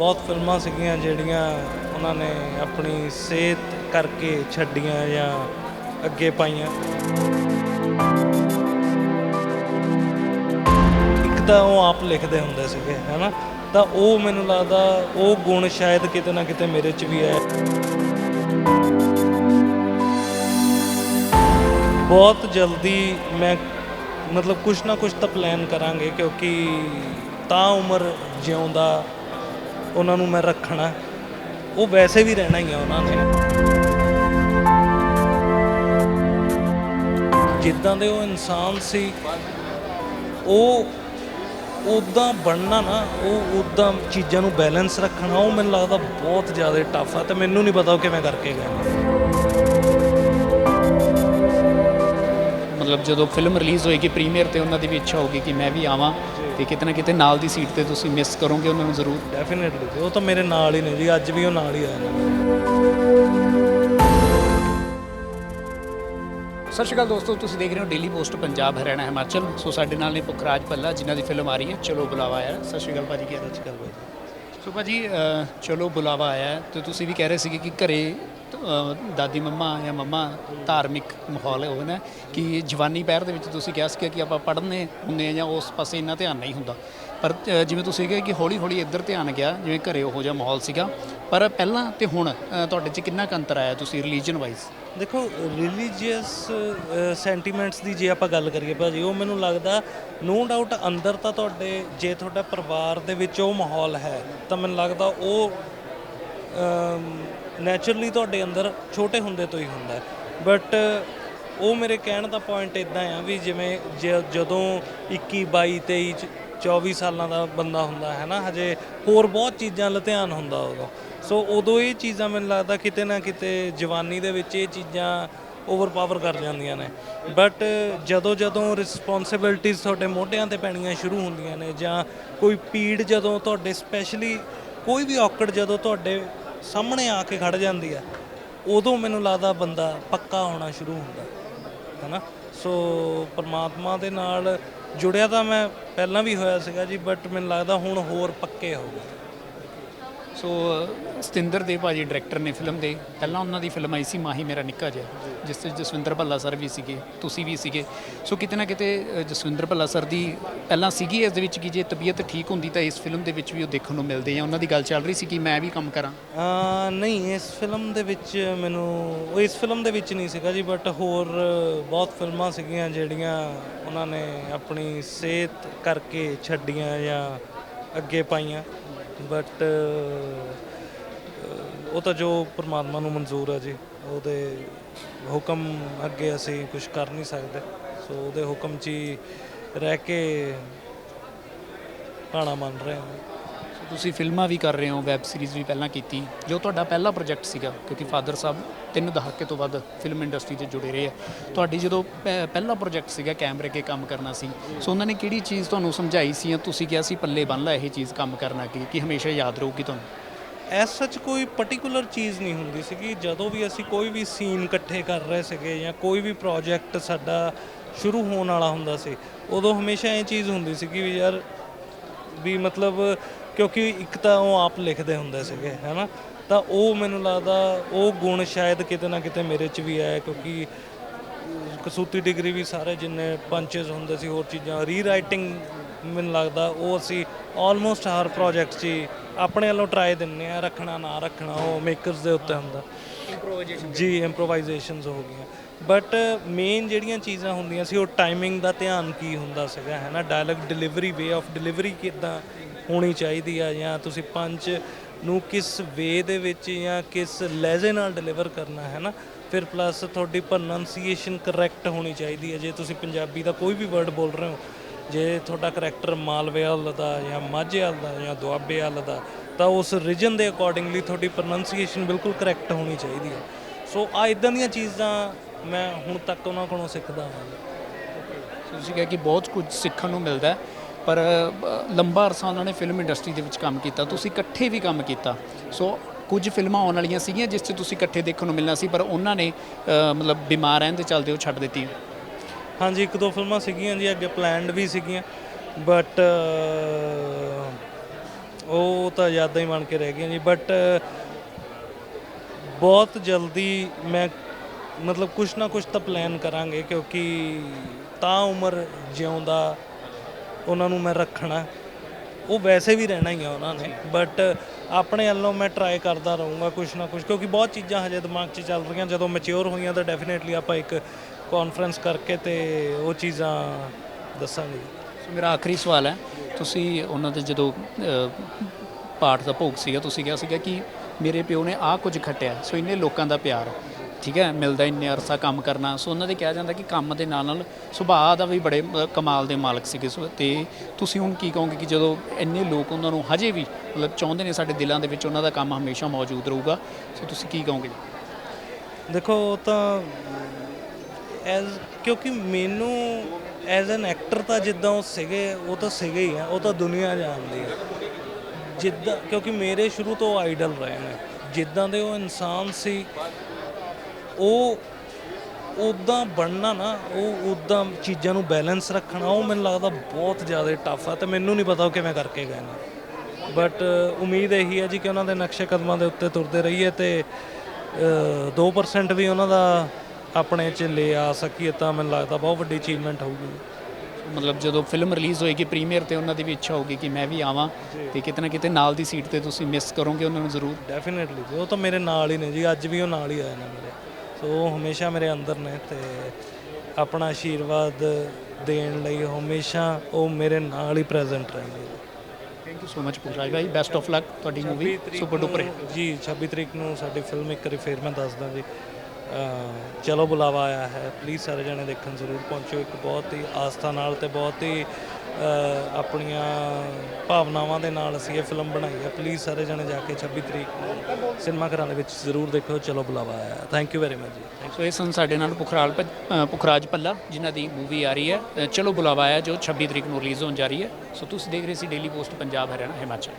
ਬਹੁਤ ਫਿਲਮਾਂ ਸੀਗੀਆਂ ਜਿਹੜੀਆਂ ਉਹਨਾਂ ਨੇ ਆਪਣੀ ਸਿਹਤ ਕਰਕੇ ਛੱਡੀਆਂ ਜਾਂ ਅੱਗੇ ਪਾਈਆਂ। ਇੱਕ ਤਾਂ ਉਹ ਆਪ ਲਿਖਦੇ ਹੁੰਦੇ ਸੀਗੇ, ਹੈਨਾ? ਤਾਂ ਉਹ ਮੈਨੂੰ ਲੱਗਦਾ ਉਹ ਗੁਣ ਸ਼ਾਇਦ ਕਿਤੇ ਨਾ ਕਿਤੇ ਮੇਰੇ 'ਚ ਵੀ ਹੈ ਬਹੁਤ ਜਲਦੀ ਮੈਂ ਮਤਲਬ ਕੁਛ ਨਾ ਕੁਛ ਤਾਂ ਪਲਾਨ ਕਰਾਂਗੇ ਕਿਉਂਕਿ ਤਾਂ ਉਮਰ ਜਿਉਂਦਾ ਉਹਨਾਂ ਨੂੰ ਮੈਂ ਰੱਖਣਾ। ਉਹ ਵੈਸੇ ਵੀ ਰਹਿਣਾ ਹੀ ਆ ਉਹਨਾਂ ਨੇ ਜਿੱਦਾਂ ਦੇ ਉਹ ਇਨਸਾਨ ਸੀ, ਉਹ ਉਦਾਂ ਬਣਨਾ ਨਾ, ਉਹ ਉਦਾਂ ਚੀਜ਼ਾਂ ਨੂੰ ਬੈਲੈਂਸ ਰੱਖਣਾ, ਉਹ ਮੈਨੂੰ ਲੱਗਦਾ ਬਹੁਤ ਜ਼ਿਆਦਾ ਟਫ ਆ ਤੇ ਮੈਨੂੰ ਨਹੀਂ ਪਤਾ ਉਹ ਕਿਵੇਂ ਕਰਕੇ ਗਏ। ਮਤਲਬ ਜਦੋਂ ਫਿਲਮ ਰਿਲੀਜ਼ ਹੋਏਗੀ ਪ੍ਰੀਮੀਅਰ ਤੇ ਉਹਨਾਂ ਦੀ ਵੀ ਇੱਛਾ ਹੋਗੀ ਕਿ ਮੈਂ ਵੀ ਆਵਾਂ ਤੇ ਕਿਤੇ ਨਾ ਕਿਤੇ ਨਾਲ ਦੀ ਸੀਟ ਤੇ ਤੁਸੀਂ ਮਿਸ ਕਰੋਗੇ ਉਹਨਾਂ ਨੂੰ ਜ਼ਰੂਰ। ਡੈਫੀਨਿਟਲੀ ਉਹ ਤਾਂ ਮੇਰੇ ਨਾਲ ਹੀ ਨੇ ਜੀ ਅੱਜ ਵੀ ਉਹ ਨਾਲ ਹੀ ਆਏ ਨੇ। ਸਤਿ ਸ਼੍ਰੀ ਅਕਾਲ ਦੋਸਤੋ ਤੁਸੀਂ ਦੇਖ ਰਹੇ ਹੋ daily post Punjab Haryana Himachal. So ਸਾਡੇ ਨਾਲ ਨੇ ਪੁਖਰਾਜ ਪੱਲਾ ਜਿਨ੍ਹਾਂ ਦੀ ਫਿਲਮ ਆ ਰਹੀ ਹੈ ਚਲੋ ਬੁਲਾਵਾ ਆਇਆ। ਹੈ। ਸਤਿ ਸ਼੍ਰੀ ਅਕਾਲ ਭਾਜੀ ਕੀ ਹਾਲ ਹੈ? ਗੱਲ ਬਾਤ ਸੋ ਭਾਜੀ ਚਲੋ ਬੁਲਾਵਾ ਆਇਆ ਹੈ। ਤੇ ਤੁਸੀਂ ਵੀ ਕਹਿ ਰਹੇ ਸੀਗੇ ਕਿ ਘਰੇ ਦਾਦੀ ਮੰਮਾ ਜਾਂ ਮੰਮਾ ਧਾਰਮਿਕ ਮਾਹੌਲ ਹੋਵੇ ਨਾ, ਕਿ ਜਵਾਨੀ ਪਹਿਰ ਦੇ ਵਿੱਚ ਤੁਸੀਂ ਕਿਹਾ ਸੀ ਕਿ ਆਪਾਂ ਪੜ੍ਹਨੇ ਹੁੰਦੇ ਆ ਜਾਂ ਉਸ ਪਾਸੇ ਇੰਨਾ ਧਿਆਨ ਨਹੀਂ ਹੁੰਦਾ। ਪਰ ਜਿਵੇਂ ਤੁਸੀਂ ਕਿਹਾ ਕਿ ਹੌਲੀ ਹੌਲੀ ਇੱਧਰ ਧਿਆਨ ਗਿਆ, ਜਿਵੇਂ ਘਰੇ ਉਹ ਜਿਹਾ ਮਾਹੌਲ ਸੀਗਾ। ਪਰ ਪਹਿਲਾਂ ਤੇ ਹੁਣ ਤੁਹਾਡੇ 'ਚ ਕਿੰਨਾ ਕੁ ਅੰਤਰ ਆਇਆ ਤੁਸੀਂ ਰਿਲੀਜਨ ਵਾਈਜ਼ ਦੇਖੋ ਰਿਲੀਜੀਅਸ ਸੈਂਟੀਮੈਂਟਸ ਦੀ ਜੇ ਆਪਾਂ ਗੱਲ ਕਰੀਏ ਭਾਜੀ, ਉਹ ਮੈਨੂੰ ਲੱਗਦਾ ਨੋ ਡਾਊਟ ਅੰਦਰ ਤਾਂ ਤੁਹਾਡੇ, ਜੇ ਤੁਹਾਡਾ ਪਰਿਵਾਰ ਦੇ ਵਿੱਚ ਉਹ ਮਾਹੌਲ ਹੈ, ਤਾਂ ਮੈਨੂੰ ਲੱਗਦਾ ਉਹ ਨੇਚਰਲੀ ਤੁਹਾਡੇ ਅੰਦਰ ਛੋਟੇ ਹੁੰਦੇ ਤੋਂ ਹੀ ਹੁੰਦਾ ਹੈ। ਬਟ ਉਹ ਮੇਰੇ ਕਹਿਣ ਦਾ ਪੁਆਇੰਟ ਇਦਾਂ ਆ ਵੀ ਜਿਵੇਂ ਜ- ਜਦੋਂ 21 22 23 ਚ- 24 ਸਾਲਾਂ ਦਾ ਬੰਦਾ ਹੁੰਦਾ ਹੈ ਨਾ, ਹਜੇ ਹੋਰ ਬਹੁਤ ਚੀਜ਼ਾਂ ਵੱਲ ਧਿਆਨ ਹੁੰਦਾ ਉਦੋਂ। ਸੋ ਉਦੋਂ ਇਹ ਚੀਜ਼ਾਂ ਮੈਨੂੰ ਲੱਗਦਾ ਕਿਤੇ ਨਾ ਕਿਤੇ ਜਵਾਨੀ ਦੇ ਵਿੱਚ ਇਹ ਚੀਜ਼ਾਂ ਓਵਰਪਾਵਰ ਕਰ ਜਾਂਦੀਆਂ ਨੇ। ਬਟ ਜਦੋਂ ਜਦੋਂ ਰਿਸਪੌਂਸਿਬਿਲਟੀਆਂ ਤੁਹਾਡੇ ਮੋਢਿਆਂ ਤੇ ਪੈਣੀਆਂ ਸ਼ੁਰੂ ਹੁੰਦੀਆਂ ਨੇ ਜਾਂ ਕੋਈ ਪੀੜ ਜਦੋਂ ਤੁਹਾਡੇ ਸਪੈਸ਼ਲੀ ਕੋਈ ਵੀ ਔਕੜ ਜਦੋਂ ਤੁਹਾਡੇ ਸਾਹਮਣੇ ਆ ਕੇ ਖੜ ਜਾਂਦੀ ਆ, ਉਦੋਂ ਮੈਨੂੰ ਲੱਗਦਾ ਬੰਦਾ ਪੱਕਾ ਹੋਣਾ ਸ਼ੁਰੂ ਹੁੰਦਾ, ਹੈਨਾ? ਸੋ ਪਰਮਾਤਮਾ ਦੇ ਨਾਲ ਜੁੜਿਆ ਤਾਂ ਮੈਂ ਪਹਿਲਾਂ ਵੀ ਹੋਇਆ ਸੀਗਾ ਜੀ ਬਟ ਮੈਨੂੰ ਲੱਗਦਾ ਹੁਣ ਹੋਰ ਪੱਕੇ ਹੋ ਗਏ। ਸੋ ਅ, ਸਤਿੰਦਰ ਦੇ ਭਾਜੀ ਡਾਇਰੈਕਟਰ ਨੇ ਫਿਲਮ ਦੇ। ਪਹਿਲਾਂ ਉਹਨਾਂ ਦੀ ਫਿਲਮ ਆਈ ਸੀ ਮਾਹੀ ਮੇਰਾ ਨਿੱਕਾ ਜਿਹਾ ਜਿਸ ਤੇ ਜਸਵਿੰਦਰ ਭੱਲਾ ਸਰ ਵੀ ਸੀਗੇ ਤੁਸੀਂ ਵੀ ਸੀਗੇ। ਸੋ ਕਿਤੇ ਨਾ ਕਿਤੇ ਜਸਵਿੰਦਰ ਭੱਲਾ ਸਰ ਦੀ ਪਹਿਲਾਂ ਸੀਗੀ ਇਸ ਦੇ ਵਿੱਚ ਕਿ ਜੇ ਤਬੀਅਤ ਠੀਕ ਹੁੰਦੀ ਤਾਂ ਇਸ ਫਿਲਮ ਦੇ ਵਿੱਚ ਵੀ ਉਹ ਦੇਖਣ ਨੂੰ ਮਿਲਦੇ ਆ ਉਹਨਾਂ ਦੀ ਗੱਲ ਚੱਲ ਰਹੀ ਸੀ ਕਿ ਮੈਂ ਵੀ ਕੰਮ ਕਰਾਂ? ਨਹੀਂ ਇਸ ਫਿਲਮ ਦੇ ਵਿੱਚ ਮੈਨੂੰ ਉਹ ਇਸ ਫਿਲਮ ਦੇ ਵਿੱਚ ਨਹੀਂ ਸੀਗਾ ਜੀ ਬਟ ਹੋਰ ਬਹੁਤ ਫਿਲਮਾਂ ਸੀਗੀਆਂ ਜਿਹੜੀਆਂ ਉਹਨਾਂ ਨੇ ਆਪਣੀ ਸਿਹਤ ਕਰਕੇ ਛੱਡੀਆਂ ਜਾਂ ਅੱਗੇ ਪਾਈਆਂ। ਬਟ ਉਹ ਤਾਂ ਜੋ ਪਰਮਾਤਮਾ ਨੂੰ ਮਨਜ਼ੂਰ ਹੈ ਜੀ, ਉਹਦੇ ਹੁਕਮ ਅੱਗੇ ਅਸੀਂ ਕੁਝ ਕਰ ਨਹੀਂ ਸਕਦੇ। ਸੋ ਉਹਦੇ ਹੁਕਮ 'ਚ ਹੀ ਰਹਿ ਕੇ ਭਾਣਾ ਮੰਨ ਰਹੇ ਹਾਂ। ਤੁਸੀਂ ਫਿਲਮਾਂ ਵੀ ਕਰ ਰਹੇ ਹੋ, ਵੈਬ ਸੀਰੀਜ਼ ਵੀ ਪਹਿਲਾਂ ਕੀਤੀ, ਜੋ ਤੁਹਾਡਾ ਪਹਿਲਾ ਪ੍ਰੋਜੈਕਟ ਸੀਗਾ, ਕਿਉਂਕਿ ਫਾਦਰ ਸਾਹਿਬ ਤਿੰਨ ਦਹਾਕੇ ਤੋਂ ਵੱਧ ਫਿਲਮ ਇੰਡਸਟਰੀ 'ਚ ਜੁੜੇ ਰਹੇ ਆ। ਤੁਹਾਡੀ ਜਦੋਂ ਪਹਿ- ਪਹਿਲਾ ਪ੍ਰੋਜੈਕਟ ਸੀਗਾ ਕੈਮਰੇ ਕੇ ਕੰਮ ਕਰਨਾ ਸੀ, ਸੋ ਉਹਨਾਂ ਨੇ ਕਿਹੜੀ ਚੀਜ਼ ਤੁਹਾਨੂੰ ਸਮਝਾਈ ਸੀ ਜਾਂ ਤੁਸੀਂ ਕਿਹਾ ਸੀ ਪੱਲੇ ਬੰਨ ਲੈ ਇਹ ਚੀਜ਼ ਕੰਮ ਕਰਨਾ ਕੀ, ਕਿ ਹਮੇਸ਼ਾ ਯਾਦ ਰਹੂਗੀ ਤੁਹਾਨੂੰ? ਐਸ ਸੱਚ ਕੋਈ ਪਾਰਟਿਕੂਲਰ ਚੀਜ਼ ਨਹੀਂ ਹੁੰਦੀ ਸੀਗੀ, ਜਦੋਂ ਵੀ ਅਸੀਂ ਕੋਈ ਵੀ ਸੀਨ ਇਕੱਠੇ ਕਰ ਰਹੇ ਸੀਗੇ ਜਾਂ ਕੋਈ ਵੀ ਪ੍ਰੋਜੈਕਟ ਸਾਡਾ ਸ਼ੁਰੂ ਹੋਣ ਵਾਲਾ ਹੁੰਦਾ ਸੀ, ਉਦੋਂ ਹਮੇਸ਼ਾ ਇਹ ਚੀਜ਼ ਹੁੰਦੀ ਸੀਗੀ ਵੀ ਯਾਰ, ਵੀ ਮਤਲਬ ਕਿਉਂਕਿ ਇੱਕ ਤਾਂ ਉਹ ਆਪ ਲਿਖਦੇ ਹੁੰਦੇ ਸੀਗੇ ਹੈਨਾ? ਤਾਂ ਉਹ ਮੈਨੂੰ ਲੱਗਦਾ ਉਹ ਗੁਣ ਸ਼ਾਇਦ ਕਿਤੇ ਨਾ ਕਿਤੇ ਮੇਰੇ 'ਚ ਵੀ ਆਇਆ ਕਿਉਂਕਿ ਕਸੂਤੀ ਡਿਗਰੀ ਵੀ ਸਾਰੇ ਜਿੰਨੇ ਪੰਚਸ ਹੁੰਦੇ ਸੀ ਹੋਰ ਚੀਜ਼ਾਂ ਰੀਰਾਈਟਿੰਗ ਮੈਨੂੰ ਲੱਗਦਾ ਉਹ ਅਸੀਂ ਆਲਮੋਸਟ ਹਰ ਪ੍ਰੋਜੈਕਟ 'ਚ ਹੀ ਆਪਣੇ ਵੱਲੋਂ ਟਰਾਈ ਦਿੰਨੇ ਆ ਰੱਖਣਾ ਨਾ ਰੱਖਣਾ ਉਹ ਮੇਕਰਸ ਦੇ ਉੱਤੇ ਹੁੰਦਾ। ਜੀ ਇੰਪਰੋਵਾਈਜ਼ੇਸ਼ਨਸ ਹੋ ਗਈਆਂ। ਬਟ ਮੇਨ ਜਿਹੜੀਆਂ ਚੀਜ਼ਾਂ ਹੁੰਦੀਆਂ ਸੀ ਉਹ ਟਾਈਮਿੰਗ ਦਾ ਧਿਆਨ ਕੀ ਹੁੰਦਾ ਸੀਗਾ ਹੈ ਨਾ dialogue delivery way of delivery ਕਿਦਾਂ ਹੋਣੀ ਚਾਹੀਦੀ ਆ ਜਾਂ ਤੁਸੀਂ ਪੰਚ ਨੂੰ ਕਿਸ ਵੇ ਦੇ ਵਿੱਚ ਜਾਂ ਕਿਸ ਲਹਿਜੇ ਨਾਲ ਡਿਲੀਵਰ ਕਰਨਾ ਹੈ ਨਾ ਫਿਰ ਪਲੱਸ ਤੁਹਾਡੀ ਪ੍ਰੋਨੰਸੀਏਸ਼ਨ ਕਰੈਕਟ ਹੋਣੀ ਚਾਹੀਦੀ ਹੈ ਜੇ ਤੁਸੀਂ ਪੰਜਾਬੀ ਦਾ ਕੋਈ ਵੀ ਵਰਡ ਬੋਲ ਰਹੇ ਹੋ ਜੇ ਤੁਹਾਡਾ ਕਰੈਕਟਰ ਮਾਲਵੇ ਵਾਲਾ ਦਾ ਜਾਂ ਮਾਝੇ ਵਾਲ ਦਾ ਜਾਂ ਦੁਆਬੇ ਵਾਲ ਦਾ ਤਾਂ ਉਸ ਰੀਜਨ ਦੇ ਅਕੋਰਡਿੰਗਲੀ ਤੁਹਾਡੀ ਪ੍ਰੋਨੰਸੀਏਸ਼ਨ ਬਿਲਕੁਲ ਕਰੈਕਟ ਹੋਣੀ ਚਾਹੀਦੀ ਹੈ ਸੋ ਆ ਇਦਾਂ ਦੀਆਂ ਚੀਜ਼ਾਂ ਮੈਂ ਹੁਣ ਤੱਕ ਉਹਨਾਂ ਕੋਲੋਂ ਸਿੱਖਦਾ ਹਾਂ। ਤੁਸੀਂ ਕਿਹਾ ਕਿ ਬਹੁਤ ਕੁਝ ਸਿੱਖਣ ਨੂੰ ਮਿਲਦਾ ਹੈ, ਪਰ ਲੰਬਾ ਅਰਸਾ ਉਹਨਾਂ ਨੇ ਫਿਲਮ ਇੰਡਸਟਰੀ ਦੇ ਵਿੱਚ ਕੰਮ ਕੀਤਾ। ਤੁਸੀਂ ਇਕੱਠੇ ਵੀ ਕੰਮ ਕੀਤਾ। ਸੋ, ਕੁਝ ਫਿਲਮਾਂ ਆਉਣ ਵਾਲੀਆਂ ਸੀਗੀਆਂ ਜਿਸ 'ਚ ਤੁਸੀਂ ਇਕੱਠੇ ਦੇਖਣ ਨੂੰ ਮਿਲਣਾ ਸੀ, ਪਰ ਉਹਨਾਂ ਨੇ ਮਤਲਬ ਬਿਮਾਰ ਰਹਿਣ ਦੇ ਚੱਲਦੇ ਉਹ ਛੱਡ ਦਿੱਤੀ। ਹਾਂਜੀ, ਇੱਕ ਦੋ ਫਿਲਮਾਂ ਸੀਗੀਆਂ ਜੀ, ਅੱਗੇ ਪਲਾਨਡ ਵੀ ਸੀਗੀਆਂ। ਬਟ ਉਹ ਤਾਂ ਯਾਦਾਂ ਹੀ ਬਣ ਕੇ ਰਹਿ ਗਈਆਂ ਜੀ। ਬਟ ਬਹੁਤ ਜਲਦੀ ਮੈਂ, ਮਤਲਬ ਕੁਛ ਨਾ ਕੁਛ ਤਾਂ ਪਲਾਨ ਕਰਾਂਗੇ, ਕਿਉਂਕਿ ਤਾਂ ਉਮਰ ਜਿਉਂਦਾ ਉਹਨਾਂ ਨੂੰ ਮੈਂ ਰੱਖਣਾ। ਉਹ ਵੈਸੇ ਵੀ ਰਹਿਣਾ ਹੀ ਆ ਉਹਨਾਂ ਨੇ ਬਟ ਆਪਣੇ ਵੱਲੋਂ ਮੈਂ ਟਰਾਈ ਕਰਦਾ ਰਹੂੰਗਾ ਕੁਛ ਨਾ ਕੁਛ, ਕਿਉਂਕਿ ਬਹੁਤ ਚੀਜ਼ਾਂ ਹਜੇ ਦਿਮਾਗ 'ਚ ਚੱਲ ਰਹੀਆਂ। ਜਦੋਂ ਮੈਚੁਰ ਹੋਈਆਂ ਤਾਂ ਡੈਫੀਨੇਟਲੀ ਆਪਾਂ ਇੱਕ ਕਾਨਫਰੰਸ ਕਰਕੇ ਤੇ ਉਹ ਚੀਜ਼ਾਂ ਦੱਸਾਂਗੇ। ਸੋ ਮੇਰਾ ਆਖਰੀ ਸਵਾਲ ਹੈ, ਤੁਸੀਂ ਉਹਨਾਂ ਦੇ ਜਦੋਂ ਪਾਠ ਦਾ ਭੋਗ ਸੀਗਾ, ਤੁਸੀਂ ਕਿਹਾ ਸੀਗਾ ਕਿ ਮੇਰੇ ਪਿਓ ਨੇ ਆਹ ਕੁਝ ਖੱਟਿਆ, ਸੋ ਇੰਨੇ ਲੋਕਾਂ ਦਾ ਪਿਆਰ। ਠੀਕ ਹੈ, ਮਿਲਦਾ ਇੰਨੇ ਅਰਸਾ ਕੰਮ ਕਰਨਾ। ਸੋ ਉਹਨਾਂ ਦੇ ਕਿਹਾ ਜਾਂਦਾ ਕਿ ਕੰਮ ਦੇ ਨਾਲ ਨਾਲ ਸੁਭਾਅ ਦਾ ਵੀ ਬੜੇ ਕਮਾਲ ਦੇ ਮਾਲਕ ਸੀਗੇ। ਸੋ ਤੇ ਤੁਸੀਂ ਹੁਣ ਕੀ ਕਹੋਗੇ ਕਿ ਜਦੋਂ ਇੰਨੇ ਲੋਕ ਉਹਨਾਂ ਨੂੰ ਹਜੇ ਵੀ ਮਤਲਬ ਚਾਹੁੰਦੇ ਨੇ ਸਾਡੇ ਦਿਲਾਂ ਦੇ ਵਿੱਚ ਉਹਨਾਂ ਦਾ ਕੰਮ ਹਮੇਸ਼ਾ ਮੌਜੂਦ ਰਹੂਗਾ, ਸੋ ਤੁਸੀਂ ਕੀ ਕਹੋਗੇ? ਦੇਖੋ, ਉਹ ਤਾਂ, ਐਜ਼, ਕਿਉਂਕਿ ਮੈਨੂੰ ਐਜ਼ ਐਨ ਐਕਟਰ ਤਾਂ ਜਿੱਦਾਂ ਉਹ ਸੀਗੇ, ਉਹ ਤਾਂ ਸੀਗੇ ਹੀ ਆ, ਉਹ ਤਾਂ ਦੁਨੀਆ ਜਾਣਦੀ ਹੈ ਜਿੱਦਾਂ, ਕਿਉਂਕਿ ਮੇਰੇ ਸ਼ੁਰੂ ਤੋਂ ਆਈਡਲ ਰਹੇ ਨੇ। ਜਿੱਦਾਂ ਦੇ ਉਹ ਇਨਸਾਨ ਸੀ ਉਹ ਉਦਾਂ ਬਣਨਾ ਨਾ ਉਹ ਉਦਾਂ ਚੀਜ਼ਾਂ ਨੂੰ ਬੈਲੈਂਸ ਰੱਖਣਾ ਉਹ ਮੈਨੂੰ ਲੱਗਦਾ ਬਹੁਤ ਜ਼ਿਆਦਾ ਟਫ ਆ ਤੇ ਮੈਨੂੰ ਨਹੀਂ ਪਤਾ ਉਹ ਕਿਵੇਂ ਕਰਕੇ ਗਏ ਨੇ। ਬਟ ਉਮੀਦ ਇਹੀ ਹੈ ਜੀ ਕਿ ਉਹਨਾਂ ਦੇ ਨਕਸ਼ੇ ਕਦਮਾਂ ਦੇ ਉੱਤੇ ਤੁਰਦੇ ਰਹੀਏ ਤੇ ਅ, 2% ਵੀ ਉਹਨਾਂ ਦਾ ਆਪਣੇ ਚ ਲੈ ਆ ਸਕੀਏ ਤਾਂ ਮੈਨੂੰ ਲੱਗਦਾ ਬਹੁਤ ਵੱਡੀ ਅਚੀਵਮੈਂਟ ਹੋਊਗੀ। ਮਤਲਬ ਜਦੋਂ ਫਿਲਮ ਰਿਲੀਜ਼ ਹੋਏਗੀ ਪ੍ਰੀਮੀਅਰ ਤੇ ਉਹਨਾਂ ਦੀ ਵੀ ਇੱਛਾ ਹੋਊਗੀ ਕਿ ਮੈਂ ਵੀ ਆਵਾਂ ਤੇ ਕਿਤੇ ਨਾ ਕਿਤੇ ਨਾਲ ਦੀ ਸੀਟ ਤੇ ਤੁਸੀਂ ਮਿਸ ਕਰੋਗੇ ਉਹਨਾਂ ਨੂੰ ਜ਼ਰੂਰ। ਡੈਫੀਨਿਟਲੀ ਉਹ ਤਾਂ ਮੇਰੇ ਨਾਲ ਹੀ ਨੇ ਜੀ ਅੱਜ ਵੀ ਉਹ ਨਾਲ ਹੀ ਆਏ ਨੇ ਮੇਰੇ। ਸੋ ਉਹ ਹਮੇਸ਼ਾ ਮੇਰੇ ਅੰਦਰ ਨੇ ਤੇ ਆਪਣਾ ਆਸ਼ੀਰਵਾਦ ਦੇਣ ਲਈ ਹਮੇਸ਼ਾ ਉਹ ਮੇਰੇ ਨਾਲ ਹੀ ਪ੍ਰੈਜ਼ੈਂਟ ਰਹਿਣਗੇ thank you so much Pukhraj Bhai best of luck ਤੁਹਾਡੀ ਮੂਵੀ ਸੁਪਰ ਡੁਪਰ ਜੀ 26 ਤਰੀਕ ਨੂੰ ਸਾਡੀ ਫਿਲਮ ਇੱਕ ਵਾਰੀ ਫੇਰ ਮੈਂ ਦੱਸਦਾ ਜੀ। ਚਲੋ ਬੁਲਾਵਾ ਆਇਆ ਹੈ। ਪਲੀਜ਼ ਸਾਰੇ ਜਣੇ ਦੇਖਣ ਜ਼ਰੂਰ ਪਹੁੰਚੋ। ਇੱਕ ਬਹੁਤ ਹੀ ਆਸਥਾ ਨਾਲ ਤੇ ਬਹੁਤ ਹੀ ਆਪਣੀਆਂ ਭਾਵਨਾਵਾਂ ਦੇ ਨਾਲ ਅਸੀਂ ਇਹ ਫਿਲਮ ਬਣਾਈ ਹੈ। ਪਲੀਜ਼ ਸਾਰੇ ਜਣੇ ਜਾ ਕੇ 26 ਤਰੀਕ ਨੂੰ ਸਿਨੇਮਾ ਘਰਾਂ ਦੇ ਵਿੱਚ ਜ਼ਰੂਰ ਦੇਖੋ। ਚਲੋ ਬੁਲਾਵਾ ਆਇਆ। ਥੈਂਕ ਯੂ ਵੈਰੀ ਮਚ ਜੀ। ਸੋ ਇਹ ਸਨ ਸਾਡੇ ਨਾਲ ਪੁਖਰਾਲ ਪ- ਅ, ਪੁਖਰਾਜ ਪੱਲਾ ਜਿਨ੍ਹਾਂ ਦੀ ਮੂਵੀ ਆ ਰਹੀ ਹੈ। ਚਲੋ ਬੁਲਾਵਾ ਆਇਆ ਜੋ 26 ਤਰੀਕ ਨੂੰ ਰਿਲੀਜ਼ ਹੋਣ ਜਾ ਰਹੀ ਹੈ। ਸੋ ਤੁਸੀਂ ਦੇਖ ਰਹੇ ਸੀ ਡੇਲੀ ਪੋਸਟ ਪੰਜਾਬ ਹਰਿਆਣਾ ਹਿਮਾਚਲ।